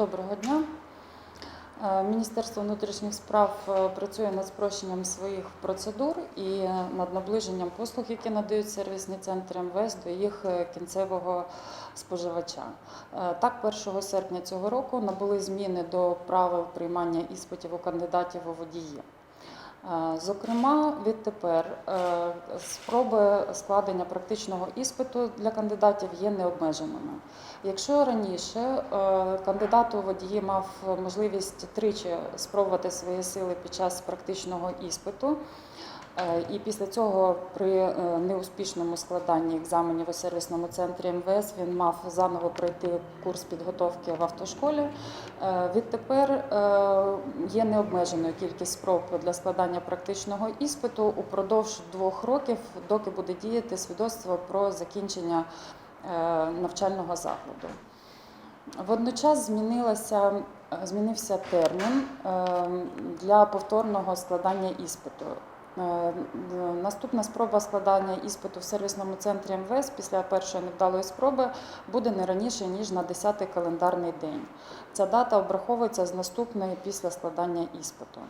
Доброго дня. Е, Міністерство внутрішніх справ е, працює над спрощенням своїх процедур і е, над наближенням послуг, які надають сервісні центри МВС до їх кінцевого споживача. Так, 1 серпня цього року набули зміни до правил приймання іспитів у кандидатів у водії. Е, Зокрема, відтепер е, спроби складення практичного іспиту для кандидатів є необмеженими. Якщо раніше е, кандидат у водії мав можливість тричі спробувати свої сили під час практичного іспиту, і після цього при е, неуспішному складанні екзаменів у сервісному центрі МВС він мав заново пройти курс підготовки в автошколі. Е, Відтепер е, є необмеженою кількість спроб для складання практичного іспиту упродовж двох років, доки буде діяти свідоцтво про закінчення е, навчального закладу. Водночас змінилася, е, змінився термін е, для повторного складання іспиту. Е, Наступна спроба складання іспиту в сервісному центрі МВС після першої невдалої спроби буде не раніше ніж на 10-й календарний день. Ця дата обраховується з наступної після складання іспиту.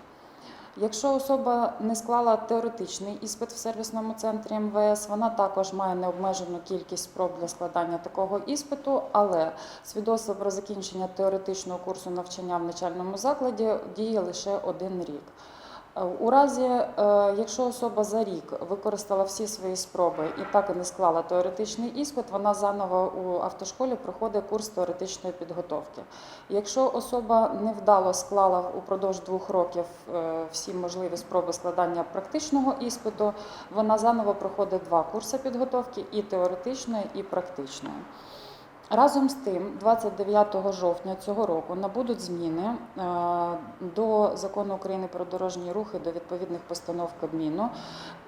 Якщо особа не склала теоретичний іспит в сервісному центрі МВС, вона також має необмежену кількість спроб для складання такого іспиту, але свідоцтво про закінчення теоретичного курсу навчання в начальному закладі діє лише один рік. Е, У разі, е, якщо особа за рік використала всі свої спроби і так і не склала теоретичний іспит, вона заново у автошколі проходить курс теоретичної підготовки. Якщо особа невдало склала упродовж двох років е, всі можливі спроби складання практичного іспиту, вона заново проходить два курси підготовки і теоретичної, і практичної. Разом з тим, 29 жовтня цього року набудуть зміни е, до закону України про дорожній рух і до відповідних постанов Кабміну.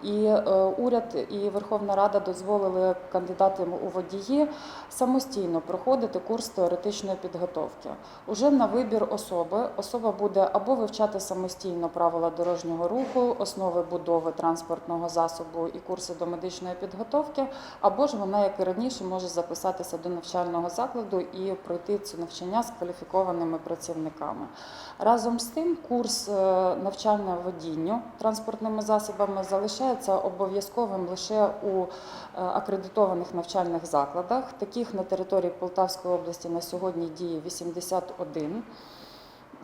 І е, уряд і Верховна Рада дозволили кандидатам у водії самостійно проходити курс теоретичної підготовки. Уже на вибір особи особа буде або вивчати самостійно правила дорожнього руху, основи будови транспортного засобу і курси до медичної підготовки, або ж вона, як і раніше, може записатися до навчального закладу і пройти це навчання з кваліфікованими працівниками. Разом з тим, курс е, навчання водінню транспортними засобами залишається обов'язковим лише у е, акредитованих навчальних закладах. Таких на території Полтавської області на сьогодні діє 81.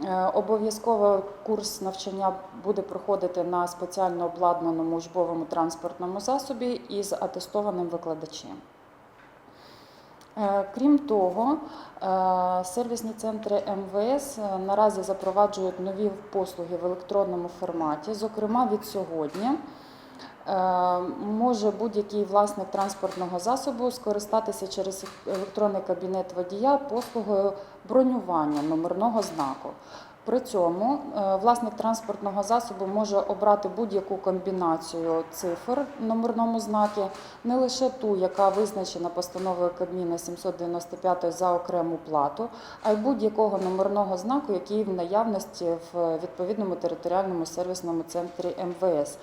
Е, Обов'язково курс навчання буде проходити на спеціально обладнаному учбовому транспортному засобі із атестованим викладачем. Е, Крім того, е, сервісні центри МВС е, наразі запроваджують нові послуги в електронному форматі. Зокрема, від сьогодні може будь-який власник транспортного засобу скористатися через електронний кабінет водія послугою бронювання номерного знаку. При цьому е, власник транспортного засобу може обрати будь-яку комбінацію цифр в номерному знакі, не лише ту, яка визначена постановою Кабміна 795 за окрему плату, а й будь-якого номерного знаку, який в наявності в відповідному територіальному сервісному центрі МВС.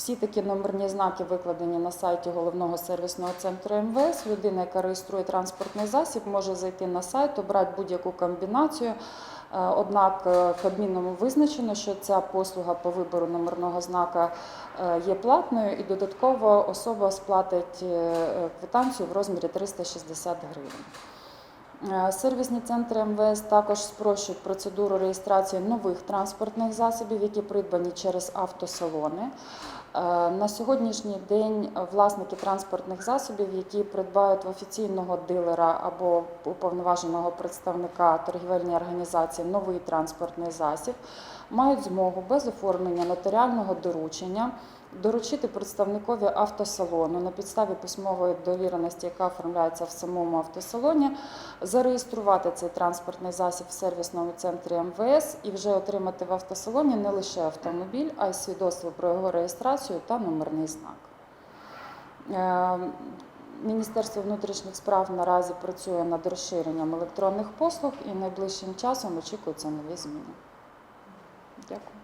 Всі такі номерні знаки викладені на сайті головного сервісного центру МВС. Людина, яка реєструє транспортний засіб, може зайти на сайт, обрати будь-яку комбінацію. Е, Однак е, Кабміном визначено, що ця послуга по вибору номерного знака е, є платною, і додатково особа сплатить квитанцію в розмірі 360 гривень. Сервісні центри МВС також спрощують процедуру реєстрації нових транспортних засобів, які придбані через автосалони. Е, На сьогоднішній день власники транспортних засобів, які придбають в офіційного дилера або уповноваженого представника торгівельної організації новий транспортний засіб, мають змогу без оформлення нотаріального доручення доручити представникові автосалону на підставі письмової довіреності, яка оформляється в самому автосалоні, зареєструвати цей транспортний засіб в сервісному центрі МВС і вже отримати в автосалоні не лише автомобіль, а й свідоцтво про його реєстрацію та номерний знак. Е, Міністерство внутрішніх справ наразі працює над розширенням електронних послуг і найближчим часом очікуються нові зміни. Дякую.